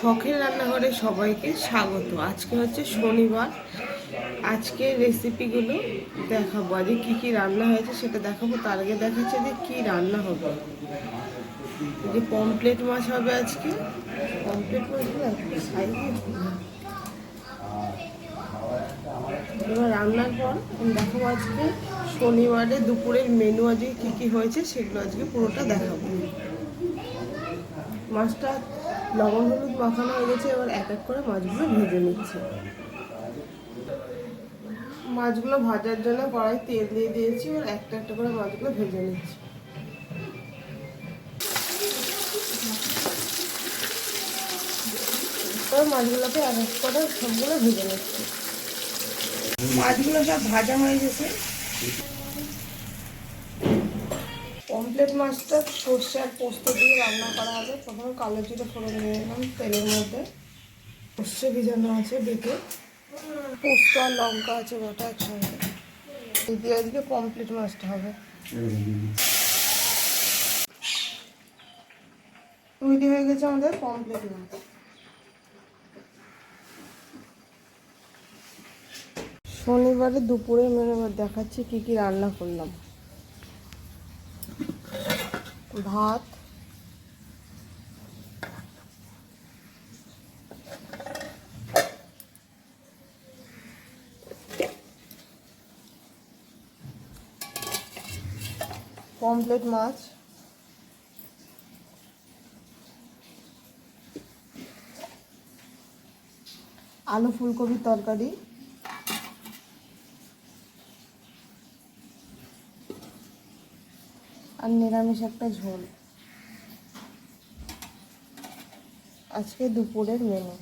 শখের রান্নাঘরে সবাইকে স্বাগত। আজকে হচ্ছে শনিবার। আজকে রেসিপিগুলো দেখাবো। আজকে কী কী রান্না হয়েছে সেটা দেখাবো। তার আগে দেখাচ্ছে যে কী রান্না হবে। যে পমপ্লেট মাছ হবে আজকে। পমপ্লেট একটু এবার রান্নার পর দেখাবো আজকে শনিবারে দুপুরের মেনু আজকে কী কী হয়েছে সেগুলো আজকে পুরোটা দেখাবো। মাছটা লবণ হলুদ মাখানো হয়ে গেছে, এবার এক এক করে মাছগুলো ভেজে নিচ্ছে। মাছগুলো ভাজার জন্য কড়াই তেল দিয়ে দিয়েছি, এবার একটা একটা করে মাছগুলো ভেজে নিচ্ছি। মাছগুলোকে এক এক করে সবগুলো ভেজে নিচ্ছি। মাছগুলো সব ভাজা হয়ে গেছে। পমপ্লেট মাছটা সর্ষে আর পোস্ত দিয়ে রান্না করা হবে। প্রথমে কালো জিরে ফোড়ন দিয়ে নিলাম তেলের মধ্যে। সর্ষে ভিজানো আছে বেঁকে পোস্ত আর লঙ্কা আছে ওটা একসঙ্গে। দিয়ে আজকে মাছটা হবে। তৈরি হয়ে গেছে আমাদের পমপ্লেট মাছ। শনিবারে দুপুরে মেনু দেখাচ্ছি কি কি রান্না করলাম। ভাত। পমপ্লেট মাছ। আলু ফুলকপির তরকারি। আর নিরামিষ একটা ঝোল। আজকে দুপুরের মেনু